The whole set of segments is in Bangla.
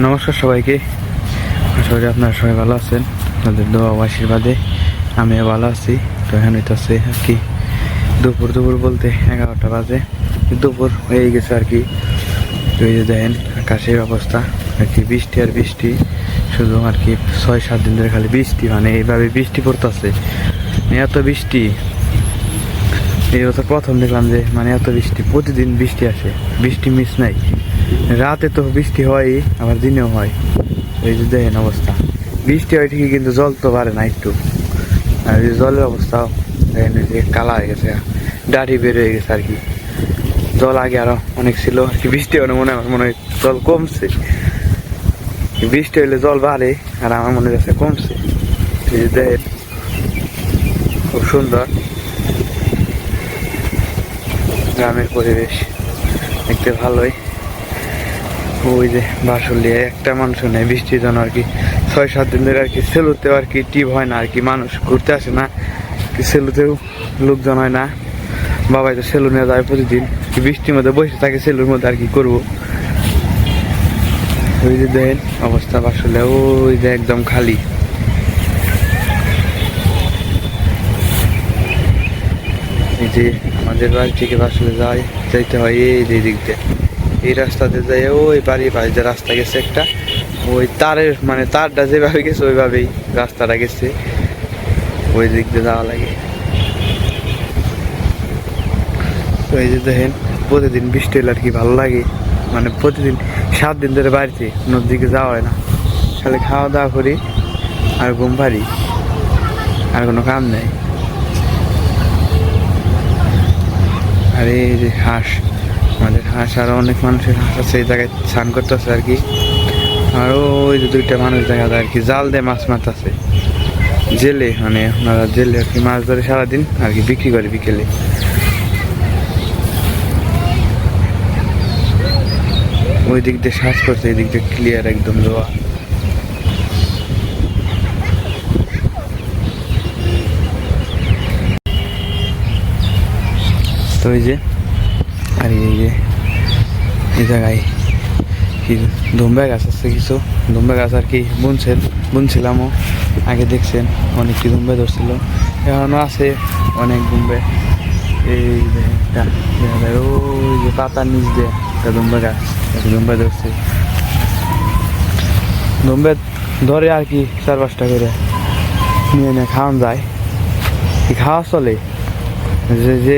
নমস্কার সবাইকে। আশা করি আপনারা সবাই ভালো আছেন। আপনাদের দোয়া আশীর্বাদে আমিও ভালো আছি। তো এখন হইতেছে আর কি দুপুর দুপুর বলতে এগারোটা বাজে। দুপুর হয়ে গেছে আর কি। তো এই যে দেখেন আকাশের অবস্থা, আর কি বৃষ্টি আর বৃষ্টি। শুধু আর কি ছয়, সাত দিন ধরে খালি বৃষ্টি মানে এইভাবে বৃষ্টি পড়তেছে। এত বৃষ্টি। এই বছর প্রথম দেখলাম যে মানে এত বৃষ্টি, প্রতিদিন বৃষ্টি আসে। বৃষ্টি মিস নাই। রাতে তো বৃষ্টি হয় আমার দিনেও হয়। এই যে দেখেন অবস্থা। বৃষ্টি হয় ঠিকই, কিন্তু জল তো বাড়ে না একটু। আর এই জলের অবস্থাও দেখেন যে কালা হয়ে গেছে দাড়ি বের হয়ে গেছে আর কি। জল আগে আরও অনেক ছিল বৃষ্টি হলে মনে আমার মনে হয় জল কমছে। বৃষ্টি হলে জল বাড়ে, আর আমার মনে হচ্ছে কমছে। খুব সুন্দর। গ্রামের পরিবেশ, দেখতে ভালোই। ওই যে বাসলিয়ে একটা মানুষ নেই, বৃষ্টির জন্য আর কি। ছয়, সাত দিন ধরে আর কি সেলুতেও আর কি টিপ হয় না, আর কি মানুষ ঘুরতে আসে না। সেলুতেও লোকজন হয় না। বাবাই তো সেলু নিয়ে যায় প্রতিদিন। বৃষ্টির মধ্যে বসে থাকে সেলুর মধ্যে আর কি করব। ওই যে দেখেন অবস্থা বাসলে ওই যে একদম খালি। এই যে আমাদের বাড়ি থেকে আসলে যাই, যাইতে হয় এই দিক দিয়ে। এই রাস্তাতে যাই ওই বাড়ি বাড়ি যে রাস্তা গেছে একটা। ওই তারের মানে তারটা যেভাবে গেছে, ওইভাবেই রাস্তাটা গেছে। ওই দিক দিয়ে যাওয়া লাগে। এই যে দেখেন, প্রতিদিন বৃষ্টি হলে আর কি ভালো লাগে। মানে প্রতিদিন সাত দিন ধরে বাড়িতে নদীর দিকে যাওয়া হয় না। খালি খাওয়া দাওয়া করি আর ঘুম পারি আর কোনো কাম নেই। আর হাঁস। হাঁস, আরও অনেক মানুষের হাঁস আছে এই জায়গায় স্নান করতেছে আর কি। আর ওই যে দুইটা মানুষ দেখা যায় আর কি, জাল দিয়ে মাছ মারতেছে। জেলে মানে ওনারা জেলে আর কি মাছ ধরে সারাদিন আর কি বিক্রি করে বিকেলে। ওই দিক দিয়ে শ্বাস করছে, এই দিক দিয়ে ক্লিয়ার একদম লোয়া। তো এই যে, আর এই যে এই জায়গায় কি দুম্বা গাছ আছে কিছু। দুম্বা গাছ আর কি বুনছেন, বুনছিলামও। আগে দেখছেন, অনেক কি দুম্বে ধরছিল। এখনও আছে অনেক দুম্বে এই ওই যে পাতার নিচ দিয়ে একটা দুম্বা গাছ, একটা দুম্বা ধরছে। দুম্বে ধরে আর কি চার পাঁচটা করে। নিয়ে নিয়ে খাওয়ান যায়। খাওয়া চলে। যে যে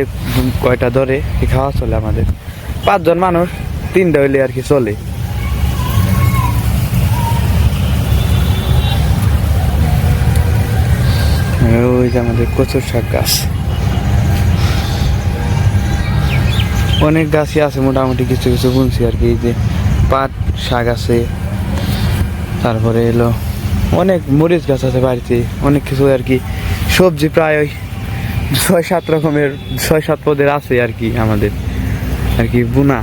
কয়টা ধরে খাওয়া চলে আমাদের। পাঁচজন মানুষ। তিনটা হইলে আর কি চলে। ওই যে আমাদের কচুর শাক গাছ। অনেক গাছই আছে, মোটামুটি কিছু কিছু বুনছি আর কি যে পাট শাক আছে। তারপরে এলো অনেক মরিচ গাছ আছে বাড়িতে, অনেক কিছু আর কি। সবজি প্রায় ওই ছয় সাত রকমের, ছয় সাত পদের আছে আর কি আমাদের, আর কি বুনা।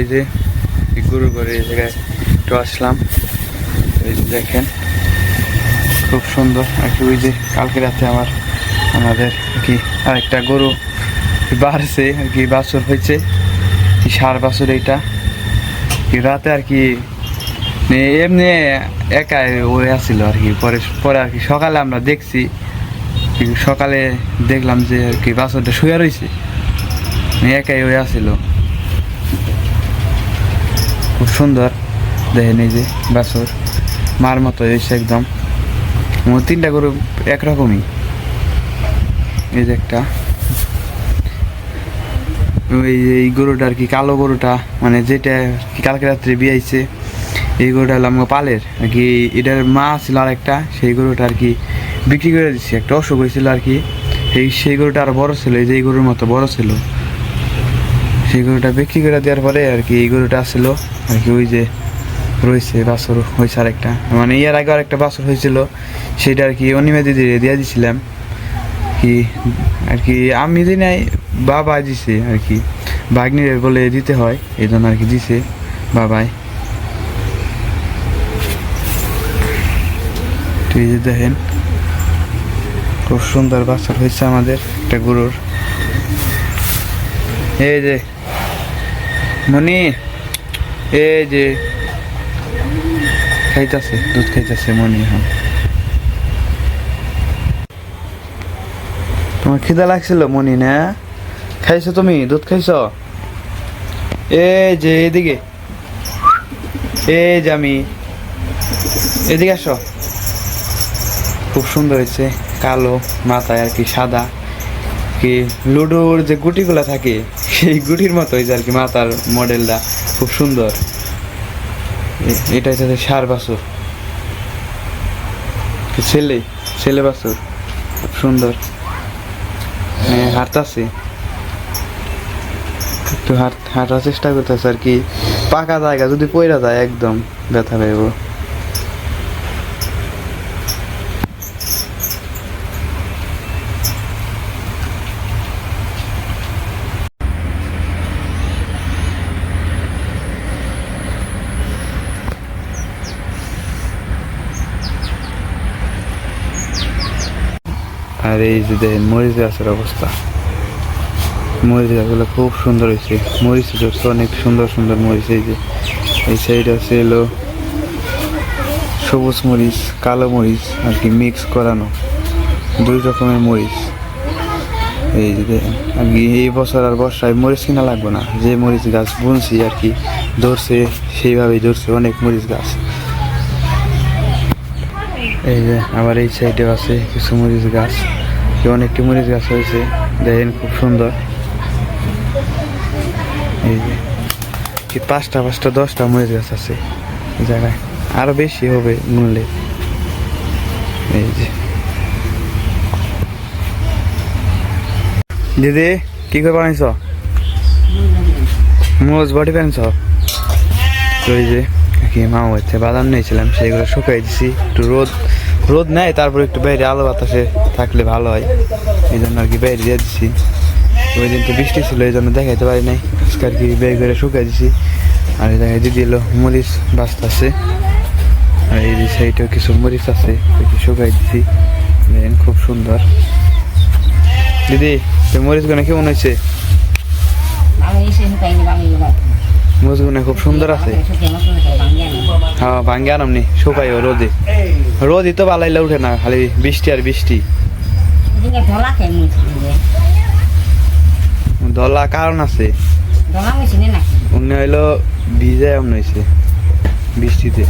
এই যে গরু এই জায়গায় একটু আসলাম। এই যে দেখেন, খুব সুন্দর। আর কি ওই যে কালকে রাতে আমার, আমাদের কি আরেকটা গরু বাড়ছে, আর কি বাছুর হয়েছে। সার বাছর এইটা? রাতে আর কি মানে এমনি একাই ওই আসছিল আর কি। পরে পরে আর কি সকালে আমরা দেখছি সকালে দেখলাম যে আর কি বাছরটা শুয়ে রয়েছে। একাই ওই আসছিল খুব সুন্দর দেখেন এই যে বাছুর। মার মতো হয়েছে একদম। তিনটা গরু একরকমই। এই যে একটা। ওই এই গরুটা আর কি, কালো গরুটা মানে যেটা কালকে রাত্রে বিয়াইছে এই গরুটা হলো আমার পালের। আর কি এটার মা ছিল আর একটা সেই গরুটা আর কি বিক্রি করে দিচ্ছি একটা অসুখ হয়েছিল আর কি। এই সেই গরুটা আরও বড় ছিল, এই যে এই গরুর মতো বড় ছিল। সেই গরুটা বিক্রি করে দেওয়ার পরে আর কি এই গরুটা আসছিল আর কি ওই যে রয়েছে বাসর হয়েছে আরেকটা মানে ইয়ার আগে আরেকটা বাছর হয়েছিল, সেটা আর কি অনিমে দিদি দিয়ে দিছিলাম। কি, আর কি আমি দিন বাবা দিছে আর কি। বাগনিরে বলে দিতে হয় এই জন্য আর কি দিছে বাবাই। দেখেন, খুব সুন্দর বাসর হয়েছে আমাদের একটা গরুর। এই যে মনি এই যে খাইতেছে, দুধ খাইতেছে মনি এখন। তোমার খিদা লাগছিল মনি, না? খাইছো তুমি? দুধ খাইছো? এই যে এদিকে। এই যে আমি। এদিকে আসো। খুব সুন্দর হয়েছে, কালো, মাথায় আর কি সাদা। কি লুডোর যে গুটিগুলো থাকে, সেই গুটির মতো হয়েছে আর কি মাথার মডেলটা। খুব সুন্দর। এটা হচ্ছে সার বাছুর। ছেলে ছেলে বাছুর, খুব সুন্দর। হাঁটতাছে। একটু হাঁট, হাঁটার চেষ্টা করতেছে আর কি। পাকা জায়গা, যদি পয়রা যায় একদম, ব্যথা পাইব। আর এই যে মরিচ গাছের অবস্থা। মরিচ গাছগুলো খুব সুন্দর হয়েছে। মরিচ ধরছে অনেক সুন্দর সুন্দর মরিচ এই যে। এই সাইড আছে এলো সবুজ মরিচ, কালো মরিচ আর কি মিক্স করানো। দুই রকমের মরিচ। এই যে আর কি এই বছর আর বর্ষায় মরিচ কিনা লাগবে না। যে মরিচ গাছ বুনছি আর কি, ধরছে, সেইভাবেই ধরছে অনেক মরিচ গাছ। এই যে আবার এই সাইডে আছে কিছু মরিচ গাছ। অনেকটি মরিচ গাছ হয়েছে, দেখেন খুব সুন্দর। এই যে পাঁচটা পাঁচটা, দশটা মরিচ গাছ আছে জায়গায়। আরও বেশি হবে গুনলে এই যে। দিদি, কি করে বানাইছ মোজ বডি প্যান্ট তো এই যে কি মা হচ্ছে বাদাম নিয়েছিলাম সেগুলো শুকাই দিছি, একটু রোদ রোদ নেয় তারপর একটু বাইরে আলো বাতাসে থাকলে ভালো হয় এই জন্য আর কি বাইরে দিয়ে দিছি ওই দিন তো বৃষ্টি ছিল এই জন্য দেখাইতে পারি নাই আজকে আর কি বের করে শুকাই দিছি আর জায়গায় দিদি এলো মরিচ বাস্তা আছে আর এই সাইডেও কিছু মরিচ আছে শুকাই দিছি দেখেন খুব সুন্দর দিদি মরিচগুলো কেমন হয়েছে মরিচগুলো খুব সুন্দর আছে হ্যাঁ ভাঙ্গে আনাম নি শুকাইও রোদে রোদই তো বালাইলে উঠে না খালি বৃষ্টি আর বৃষ্টি ধলা কারণ আছে ধলা মুছি নে নাকি অন্য হইল ভিজে এমন হয়েছে বৃষ্টিতে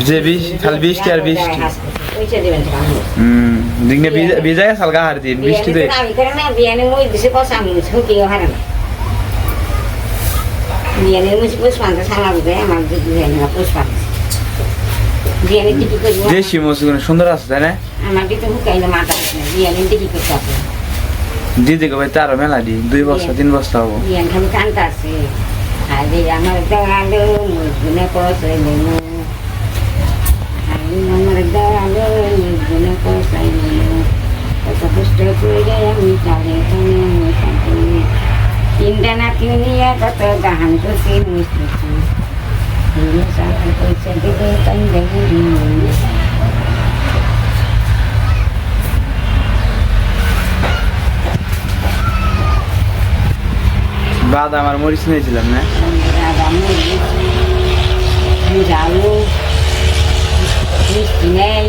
যে বৃষ খালি বৃষ্টি আর বৃষ্টি পয়সা দিবেন হুম দিনে ভিজে গেছে হালকা হার দিন বৃষ্টিতে। আমি করে না বিয়ানে মই দিছে কসা আমি শুকিয়ে হারে না বিয়ানে মুছি পুষ্পান্ত সারা বুঝে আমার বিয়ানে পুষ্পান্ত বিয়ানে টিপি করব দেশি মসুগুলো সুন্দর আছে তাই না? আমার দিতে হুকাইলে মাথা বিয়ানে টিপি করতে আছে দিদি ভাই তারও মেলা দি দুই বস্তা তিন বস্তা হব। বিয়ান খালি কান্তা আছে। আরে আমার মুজগুনে পয়সা আরে আমার দাঁড়াল মুজগুনে পয়সা নেব কত কষ্ট করে আমি তালে তালে আমি কাঁদি তিনটা নাতি নিয়ে কত গাহান করছি মিষ্টি হিন্দু সাথে পয়সা দিলে কান্দে বাদাম আর মরিচ নিয়েছিলাম না আলু মিষ্টি নেই